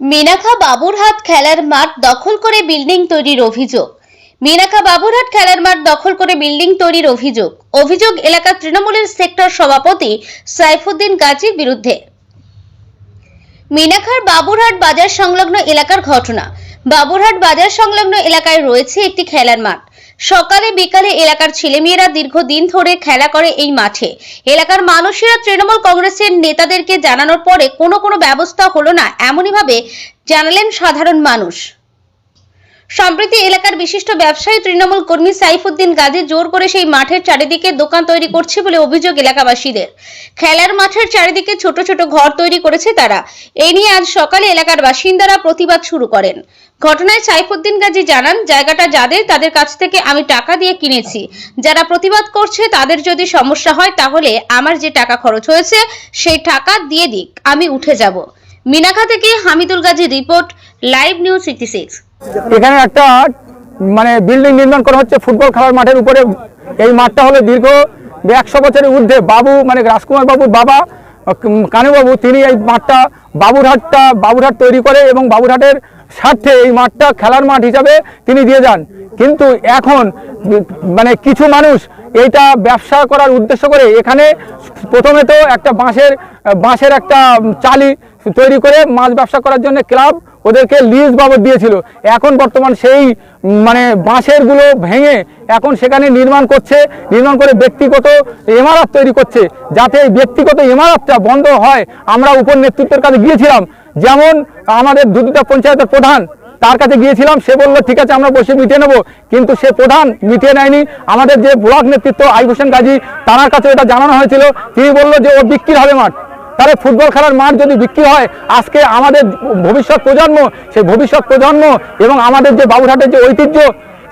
মিনাখা বাবুরহাট খেলার মাঠ দখল করে বিল্ডিং তৈরির অভিযোগ। মিনাখা বাবুরহাট খেলার মাঠ দখল করে বিল্ডিং তৈরির অভিযোগ। অভিযোগ এলাকার তৃণমূলের সেক্টর সভাপতি সাইফুদ্দিন গাজীর বিরুদ্ধে। মিনাখার বাবুরহাট বাজার সংলগ্ন এলাকার ঘটনা। বাবুরহাট বাজার সংলগ্ন এলাকায় রয়েছে একটি খেলার মাঠ। সকালে বিকালে এলাকার ছেলেমেয়েরা দীর্ঘদিন ধরে খেলা করে এই মাঠে। এলাকার মানুষেরা তৃণমূল কংগ্রেসের নেতাদেরকে জানানোর পরে কোনো কোনো ব্যবস্থা হলো না এমনইভাবে জানালেন সাধারণ মানুষ। সম্প্রতি এলাকার বিশিষ্ট ব্যবসায়ী তৃণমূল কর্মী সাইফুদ্দিন গাজী জোর করে সেই মাঠের চারিদিকে দোকান তৈরি করছে বলে অভিযোগ এলাকাবাসীদের। খেলার মাঠের চারিদিকে ছোট ছোট ঘর তৈরি করেছে তারা। এই নিয়ে আজ সকালে এলাকার বাসিন্দারা প্রতিবাদ শুরু করেন। ঘটনায় সাইফুদ্দিন গাজী জানান, জায়গাটা যাদের, তাদের কাছ থেকে আমি টাকা দিয়ে কিনেছি। যারা প্রতিবাদ করছে, তাদের যদি সমস্যা হয়, তাহলে আমার যে টাকা খরচ হয়েছে, সেই টাকা দিয়ে দিক, আমি উঠে যাব। মিনাখা থেকে Hamidul Gazi report, live news sixty six. এখানে একটা মানে বিল্ডিং নির্মাণ করা হচ্ছে, ফুটবল খেলার মাঠের উপরে। এই মাঠটা হলো দীর্ঘ একশো বছরের ঊর্ধ্বে। বাবু মানে রাজকুমার বাবুর বাবা কানুবাবু তিনি এই মাঠটা বাবুরহাটটা, বাবুরহাট তৈরি করে এবং বাবুরহাটের স্বার্থে এই মাঠটা খেলার মাঠ হিসাবে তিনি দিয়ে যান। কিন্তু এখন মানে কিছু মানুষ এইটা ব্যবসা করার উদ্দেশ্য করে এখানে প্রথমে তো একটা বাঁশের বাঁশের একটা চালি তৈরি করে মাছ ব্যবসা করার জন্য ক্লাব ওদেরকে লিজ বাবদ দিয়েছিল। এখন বর্তমান সেই মানে বাঁশেরগুলো ভেঙে এখন সেখানে নির্মাণ করছে, নির্মাণ করে ব্যক্তিগত ইমারত তৈরি করছে, যাতে এই ব্যক্তিগত ইমারতটা বন্ধ হয়। আমরা উপর নেতৃত্বের কাছে গিয়েছিলাম। যেমন আমাদের দুদুটা পঞ্চায়েতের প্রধান, তার কাছে গিয়েছিলাম, সে বলল, ঠিক আছে, আমরা বসে মিটিয়ে নেব। কিন্তু সে প্রধান মিটিয়ে নেয়নি। আমাদের যে ব্লক নেতৃত্ব আই হোসেন গাজী, তার কাছে এটা জানানো হয়েছিল। তিনি বলল যে, ও বিক্রি হবে মাঠ। তাহলে ফুটবল খেলার মাঠ যদি বিক্রি হয়, আজকে আমাদের ভবিষ্যৎ প্রজন্ম, সেই ভবিষ্যৎ প্রজন্ম এবং আমাদের যে বাবুঘাটের যে ঐতিহ্য,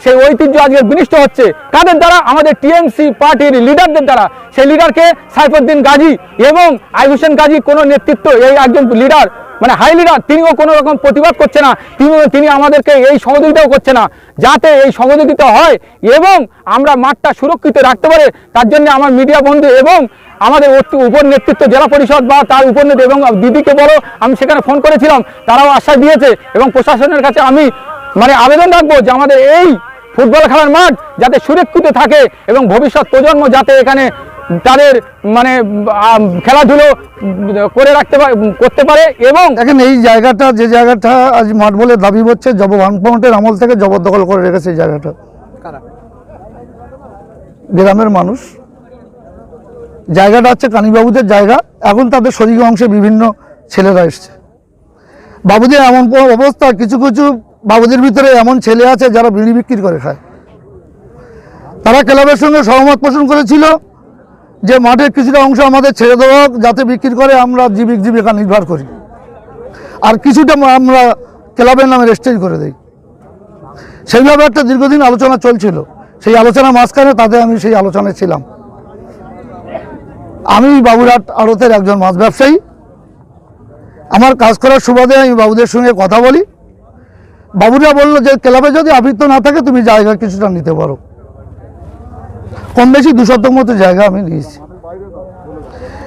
সেই ঐতিহ্য আজকে বিনিষ্ট হচ্ছে। কাদের দ্বারা? আমাদের টিএমসি পার্টির লিডারদের দ্বারা। সেই লিডারকে সাইফুদ্দিন গাজী এবং আই হোসেন গাজী কোনো নেতৃত্ব, এই একজন লিডার মানে হাই লিডার তিনিও কোনো রকম প্রতিবাদ করছে না তিনি তিনি আমাদেরকে এই সহযোগিতাও করছে না, যাতে এই সহযোগিতা হয় এবং আমরা মাঠটা সুরক্ষিত রাখতে পারে। তার জন্য আমার মিডিয়া বন্ধু এবং আমাদের উপর নেতৃত্ব জেলা পরিষদ বা তার উপর নেতৃত্ব এবং দিদিকে বলো, আমি সেখানে ফোন করেছিলাম, তারাও আশ্বাস দিয়েছে এবং প্রশাসনের কাছে আমি মানে আবেদন রাখব যে আমাদের এই ফুটবল খেলার মাঠ যাতে সুরক্ষিত থাকে এবং ভবিষ্যৎ প্রজন্ম যাতে এখানে তাদের মানে খেলাধুলো করে রাখতে পারে করতে পারে এবং দেখেন এই জায়গাটা যে জায়গাটা আজ মাঠ বলে দাবি হচ্ছে জব বামফ্রন্টের আমল থেকে জবরদখল করে রেখেছে এই জায়গাটা। গ্রামের মানুষ। জায়গাটা হচ্ছে কানিবাবুদের জায়গা। এখন তাদের শরীর অংশে বিভিন্ন ছেলেরা এসছে। বাবুদের এমন কোনো অবস্থা কিছু কিছু বাবুদের ভিতরে এমন ছেলে আছে যারা বিড়ি বিক্রি করে খায়। তারা ক্লাবের সঙ্গে সহমত পোষণ করেছিল। যে মাঠের কিছুটা অংশ আমাদের ছেড়ে দেওয়া যাতে বিক্রি করে আমরা জীবিক জীবিকা নির্ভর করি। আর কিছুটা আমরা ক্লাবের নামে রেজিস্ট্রি করে দিই। সেইভাবে একটা দীর্ঘদিন আলোচনা চলছিল। সেই আলোচনা মাঝখানে তাতে আমি সেই আলোচনায় ছিলাম। আমি বাবুরাট আড়তের একজন মাছ ব্যবসায়ী। আমার কাজ করার সুবাদে আমি বাবুদের সঙ্গে কথা বলি। বাবুরা বলল যে, ক্লাবে যদি আবৃত্ত না থাকে, তুমি জায়গা কিছুটা নিতে পারো। কম বেশি দু শতক মতো জায়গা আমি নিয়েছি।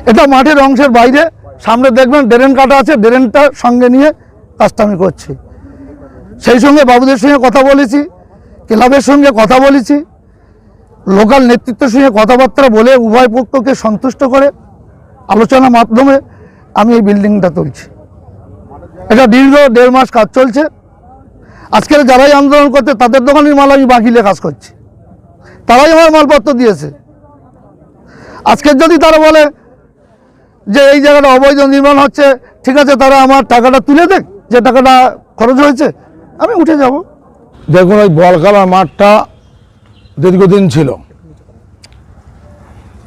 এটা মাঠের অংশের বাইরে, সামনে দেখবেন ড্রেন কাটা আছে, ড্রেনটা সঙ্গে নিয়ে কাজটা আমি করছি। সেই সঙ্গে বাবুদের সঙ্গে কথা বলেছি, ক্লাবের সঙ্গে কথা বলেছি, লোকাল নেতৃত্বের সঙ্গে কথাবার্তা বলে উভয় পক্ষকে সন্তুষ্ট করে আলোচনার মাধ্যমে আমি এই বিল্ডিংটা তুলছি। এটা দীর্ঘ দেড় মাস কাজ চলছে। আজকের যারাই আন্দোলন করতে তাদের দোকানের মাল আমি বাকিলে কাজ করছি। তারাই আমার মালপত্র দিয়েছে। আজকের যদি তারা বলে যে এই জায়গাটা অবৈধ নির্মাণ হচ্ছে, ঠিক আছে, তারা আমার টাকাটা তুলে দেখ যে টাকাটা খরচ হয়েছে, আমি উঠে যাব। দেখুন, ওই বল খেলার মাঠটা দীর্ঘদিন ছিল।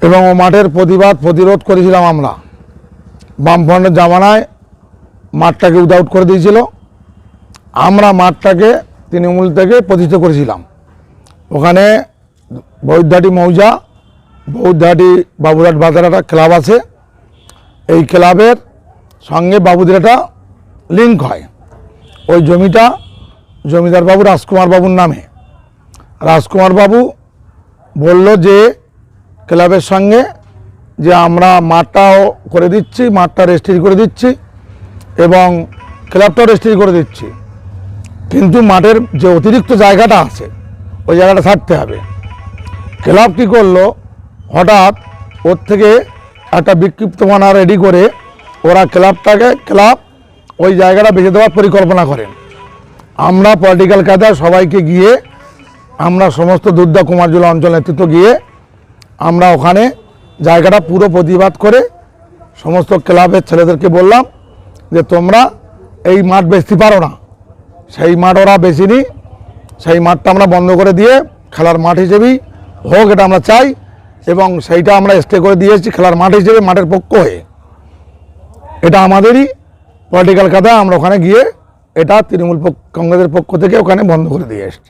এবং ও মাঠের প্রতিবাদ, প্রতিরোধ করেছিলাম আমরা। বামফ্রন্টের জামানায় মাঠটাকে উইদাউট করে দিয়েছিল। আমরা মাঠটাকে তৃণমূল থেকে প্রতিষ্ঠিত করেছিলাম। ওখানে বৈদ্যাটি মৌজা বৌদ্ধাটি বাবুরহাট বাজার একটা ক্লাব আছে। এই ক্লাবের সঙ্গে বাবুদের একটা লিঙ্ক হয়। ওই জমিটা জমিদার বাবু রাজকুমার বাবুর নামে। রাজকুমার বাবু বলল যে, ক্লাবের সঙ্গে যে আমরা মাঠটাও করে দিচ্ছি, মাঠটা রেজিস্ট্রি করে দিচ্ছি এবং ক্লাবটাও রেজিস্ট্রি করে দিচ্ছি। কিন্তু মাঠের যে অতিরিক্ত জায়গাটা আছে, ওই জায়গাটা ছাড়তে হবে। ক্লাব কী করল? হঠাৎ ওর থেকে একটা বিক্ষিপ্তমানা রেডি করে ওরা ক্লাবটাকে ক্লাব ওই জায়গাটা বেঁচে দেওয়ার পরিকল্পনা করেন। আমরা পলিটিক্যাল কায়দায় সবাইকে গিয়ে, আমরা সমস্ত দুর্দা কুমারজুলা অঞ্চল নেতৃত্ব গিয়ে আমরা ওখানে জায়গাটা পুরো প্রতিবাদ করে সমস্ত ক্লাবের ছেলেদেরকে বললাম যে, তোমরা এই মাঠ বেচতে পারো না। সেই মাঠ ওরা বেচিনি সেই মাঠটা আমরা বন্ধ করে দিয়ে খেলার মাঠ হিসেবেই হোক, এটা আমরা চাই এবং সেইটা আমরা স্টে করে দিয়েছি খেলার মাঠ হিসেবে, মাঠের পক্ষ হয়ে। এটা আমাদেরই পলিটিক্যাল কাদা আমরা ওখানে গিয়ে এটা তৃণমূল কংগ্রেসের পক্ষ থেকে ওখানে বন্ধ করে দিয়ে এসেছি।